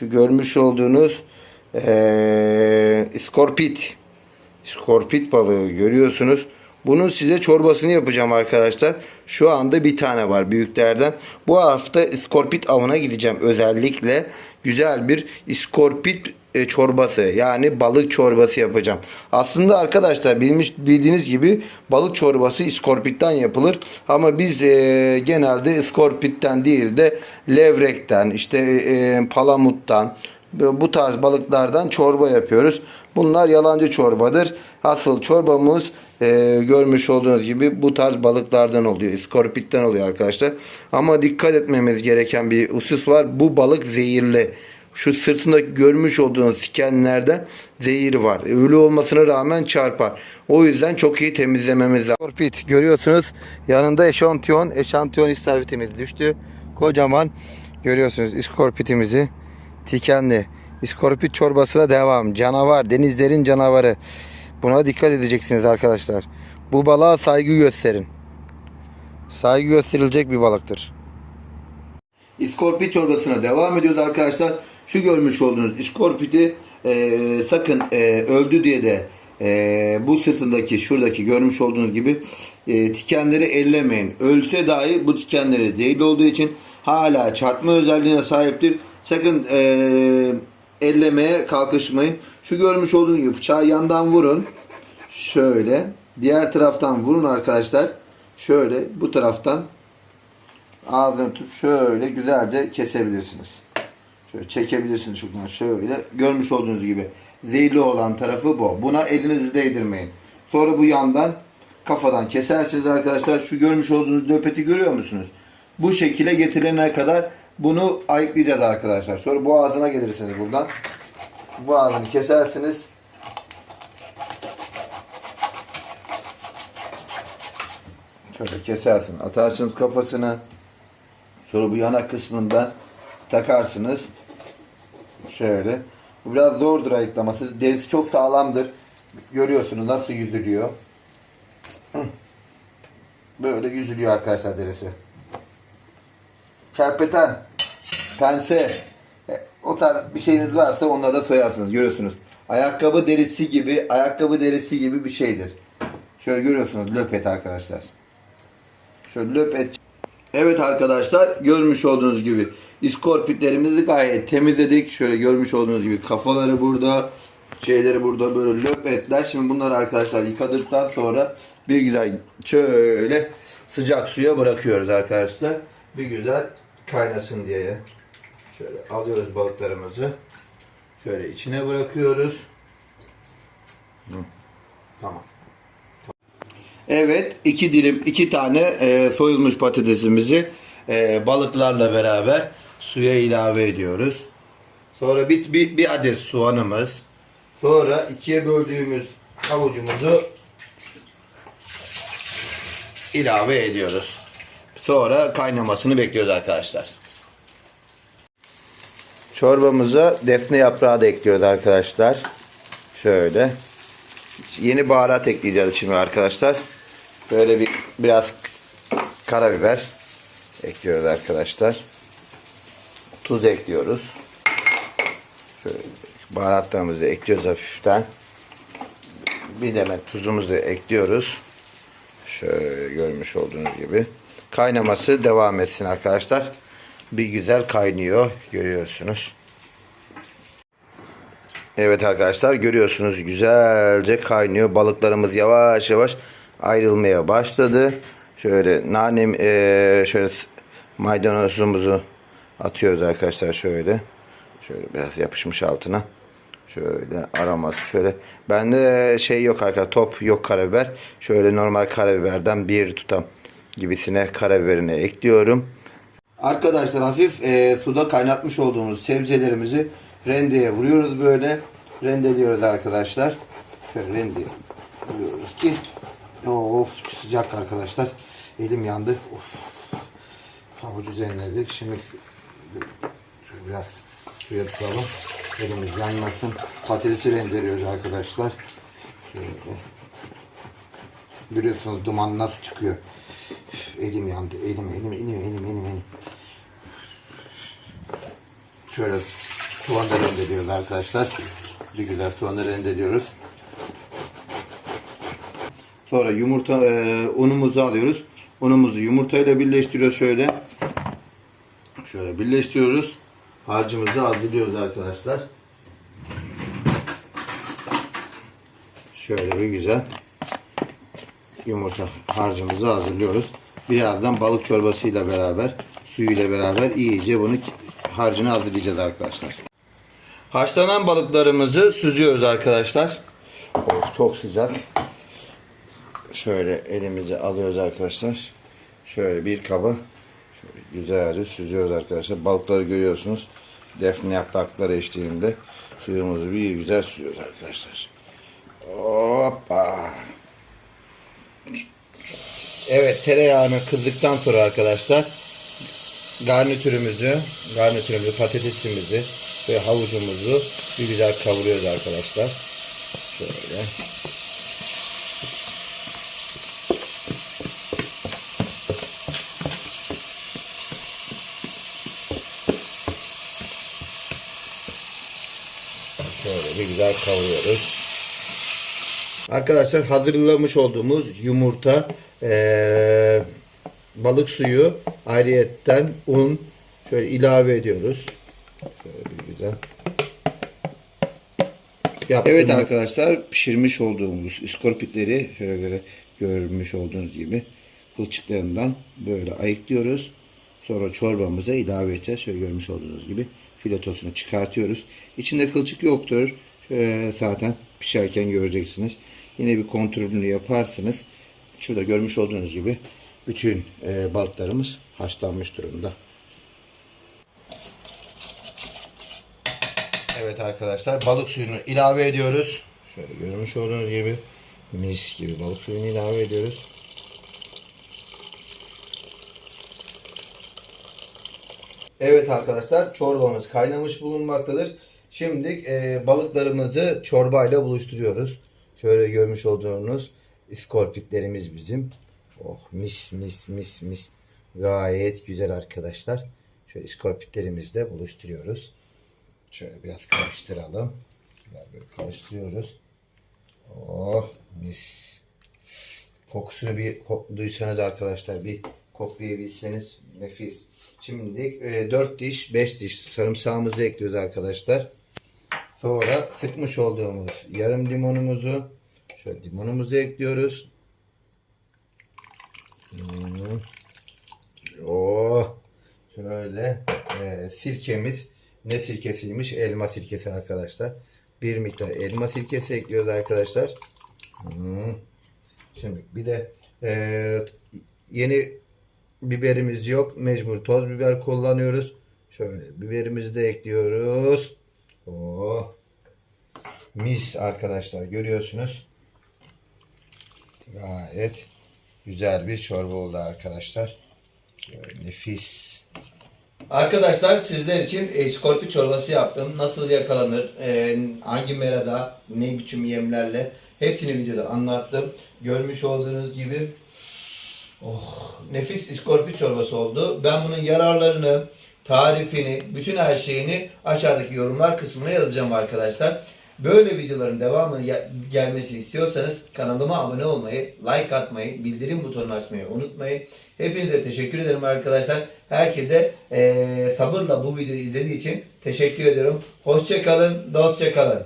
Şu görmüş olduğunuz eee iskorpit. İskorpit balığı görüyorsunuz. Bunun size çorbasını yapacağım arkadaşlar. Şu anda bir tane var büyüklerden. Bu hafta iskorpit avına gideceğim özellikle. Güzel bir iskorpit çorbası yani balık çorbası yapacağım. Aslında arkadaşlar bilmiş bildiğiniz gibi balık çorbası iskorpitten yapılır. Ama biz e, genelde iskorpitten değil de levrekten işte e, palamuttan bu tarz balıklardan çorba yapıyoruz. Bunlar yalancı çorbadır. Asıl çorbamız e, görmüş olduğunuz gibi bu tarz balıklardan oluyor. İskorpitten oluyor arkadaşlar. Ama dikkat etmemiz gereken bir husus var. Bu balık zehirli. Şu sırtında görmüş olduğunuz sikenlerde zehir var. Ölü olmasına rağmen çarpar. O yüzden çok iyi temizlememiz lazım. Iskorpit görüyorsunuz. Yanında eşantiyon. Eşantiyon istavritimiz düştü. Kocaman görüyorsunuz iskorpitimizi. Tikenli. İskorpit çorbasına devam. Canavar. Denizlerin canavarı. Buna dikkat edeceksiniz arkadaşlar. Bu balığa saygı gösterin. Saygı gösterilecek bir balıktır. İskorpit çorbasına devam ediyoruz arkadaşlar. Şu görmüş olduğunuz iskorpiti e, sakın e, öldü diye de e, bu sırtındaki şuradaki görmüş olduğunuz gibi e, tikenleri ellemeyin. Ölse dahi bu tikenleri zehirli olduğu için hala çarpma özelliğine sahiptir. Sakın e, ellemeye kalkışmayın. Şu görmüş olduğunuz gibi bıçağı yandan vurun. Şöyle. Diğer taraftan vurun arkadaşlar. Şöyle bu taraftan ağzını tutup şöyle güzelce kesebilirsiniz. Şöyle çekebilirsiniz şuradan şöyle. Görmüş olduğunuz gibi zehirli olan tarafı bu. Buna elinizi değdirmeyin. Sonra bu yandan kafadan kesersiniz arkadaşlar. Şu görmüş olduğunuz löpeti görüyor musunuz? Bu şekilde getirilene kadar bunu ayıklayacağız arkadaşlar. Sonra boğazına gelirsiniz buradan. Boğazını kesersiniz. Şöyle kesersin. Atarsınız kafasını. Sonra bu yanak kısmından takarsınız. Şöyle. Bu biraz zordur ayıklaması. Derisi çok sağlamdır. Görüyorsunuz nasıl yüzülüyor. Böyle yüzülüyor arkadaşlar derisi. Kerpeten, pense, e, o tarz bir şeyiniz varsa onunla da soyarsınız. Görüyorsunuz. Ayakkabı derisi gibi, ayakkabı derisi gibi bir şeydir. Şöyle görüyorsunuz löpet arkadaşlar. Şöyle löpet. Evet arkadaşlar görmüş olduğunuz gibi iskorpitlerimizi gayet temizledik. Şöyle görmüş olduğunuz gibi kafaları burada, şeyleri burada böyle löp etler. Şimdi bunları arkadaşlar yıkadıktan sonra bir güzel şöyle sıcak suya bırakıyoruz arkadaşlar. Bir güzel kaynasın diye. Şöyle alıyoruz balıklarımızı. Şöyle içine bırakıyoruz. Hı. Tamam. Evet, iki dilim, iki tane e, soyulmuş patatesimizi e, balıklarla beraber suya ilave ediyoruz. Sonra bir, bir, bir adet soğanımız. Sonra ikiye böldüğümüz havucumuzu ilave ediyoruz. Sonra kaynamasını bekliyoruz arkadaşlar. Çorbamıza defne yaprağı da ekliyoruz arkadaşlar. Şöyle. Yeni baharat ekleyeceğiz şimdi arkadaşlar. Böyle bir biraz karabiber ekliyoruz arkadaşlar. Tuz ekliyoruz. Şöyle baharatlarımızı ekliyoruz hafiften. Bir demet tuzumuzu ekliyoruz. Şöyle görmüş olduğunuz gibi. Kaynaması devam etsin arkadaşlar. Bir güzel kaynıyor. Görüyorsunuz. Evet arkadaşlar görüyorsunuz güzelce kaynıyor. Balıklarımız yavaş yavaş ayrılmaya başladı. Şöyle nanem eee, şöyle maydanozumuzu atıyoruz arkadaşlar şöyle. Şöyle biraz yapışmış altına. Şöyle aroması şöyle. Bende şey yok arkadaşlar top yok karabiber. Şöyle normal karabiberden bir tutam gibisine karabiberini ekliyorum. Arkadaşlar hafif e, suda kaynatmış olduğumuz sebzelerimizi rendeye vuruyoruz böyle. Rendeliyoruz arkadaşlar. Şöyle rendeye vuruyoruz ki of sıcak arkadaşlar. Elim yandı. Of. Havuç üzerine Şimdi şöyle biraz suya tutalım. Elimiz yanmasın. Patatesi rendeliyoruz arkadaşlar. Şöyle. Görüyorsunuz duman nasıl çıkıyor. Elim yandı. Elim, elim, elim, elim, elim, elim. Şöyle soğanı rendeliyoruz arkadaşlar. Bir güzel soğanı rendeliyoruz. Sonra yumurta e, unumuzu alıyoruz. Unumuzu yumurtayla birleştiriyoruz şöyle. Şöyle birleştiriyoruz. Harcımızı hazırlıyoruz arkadaşlar. Şöyle bir güzel yumurta harcımızı hazırlıyoruz. Birazdan balık çorbasıyla beraber, suyuyla beraber iyice bunu harcını hazırlayacağız arkadaşlar. Haşlanan balıklarımızı süzüyoruz arkadaşlar. Of, çok sıcak. Şöyle elimize alıyoruz arkadaşlar. Şöyle bir kaba şöyle güzelce süzüyoruz arkadaşlar. Balıkları görüyorsunuz. Defne yaprakları eşliğinde suyumuzu bir güzel süzüyoruz arkadaşlar. Hoppa. Evet tereyağını kızdıktan sonra arkadaşlar garnitürümüzü, garnitürümüzü, patatesimizi ve havucumuzu bir güzel kavuruyoruz arkadaşlar. Şöyle. Şöyle bir güzel kavuruyoruz. Arkadaşlar hazırlamış olduğumuz yumurta, eee, balık suyu, ayrıyetten un şöyle ilave ediyoruz. Şöyle bir güzel. Evet arkadaşlar pişirmiş olduğumuz iskorpitleri şöyle böyle görmüş olduğunuz gibi kılçıklarından böyle ayıklıyoruz. Sonra çorbamıza ilave edeceğiz. Şöyle görmüş olduğunuz gibi filetosunu çıkartıyoruz. İçinde kılçık yoktur. Şöyle zaten pişerken göreceksiniz. Yine bir kontrolünü yaparsınız. Şurada görmüş olduğunuz gibi bütün e, balıklarımız haşlanmış durumda. Evet arkadaşlar balık suyunu ilave ediyoruz. Şöyle görmüş olduğunuz gibi mis gibi balık suyunu ilave ediyoruz. Evet arkadaşlar çorbamız kaynamış bulunmaktadır. Şimdi e, balıklarımızı çorbayla buluşturuyoruz. Şöyle görmüş olduğunuz iskorpitlerimiz bizim. Oh mis mis mis mis. Gayet güzel arkadaşlar. Şöyle iskorpitlerimizle buluşturuyoruz. Şöyle biraz karıştıralım. Biraz böyle karıştırıyoruz. Oh mis. Kokusunu bir kokladıysanız arkadaşlar bir koklayabilseniz nefis. Şimdi e, 4 diş 5 diş sarımsağımızı ekliyoruz arkadaşlar. Sonra sıkmış olduğumuz yarım limonumuzu şöyle limonumuzu ekliyoruz. Hmm. Oh. Şöyle e, sirkemiz ne sirkesiymiş? Elma sirkesi arkadaşlar. Bir miktar elma sirkesi ekliyoruz arkadaşlar. Hmm. Şimdi bir de e, yeni biberimiz yok. Mecbur toz biber kullanıyoruz. Şöyle biberimizi de ekliyoruz. Oh. Mis arkadaşlar görüyorsunuz. Gayet güzel bir çorba oldu arkadaşlar. Böyle nefis. Arkadaşlar sizler için e, skorpi çorbası yaptım. Nasıl yakalanır, e, hangi merada, ne biçim yemlerle hepsini videoda anlattım. Görmüş olduğunuz gibi oh, nefis iskorpit çorbası oldu. Ben bunun yararlarını, tarifini, bütün her şeyini aşağıdaki yorumlar kısmına yazacağım arkadaşlar. Böyle videoların devamını ya- gelmesini istiyorsanız kanalıma abone olmayı, like atmayı, bildirim butonunu açmayı unutmayın. Hepinize teşekkür ederim arkadaşlar. Herkese eee, sabırla bu videoyu izlediği için teşekkür ediyorum. Hoşçakalın, dostça kalın.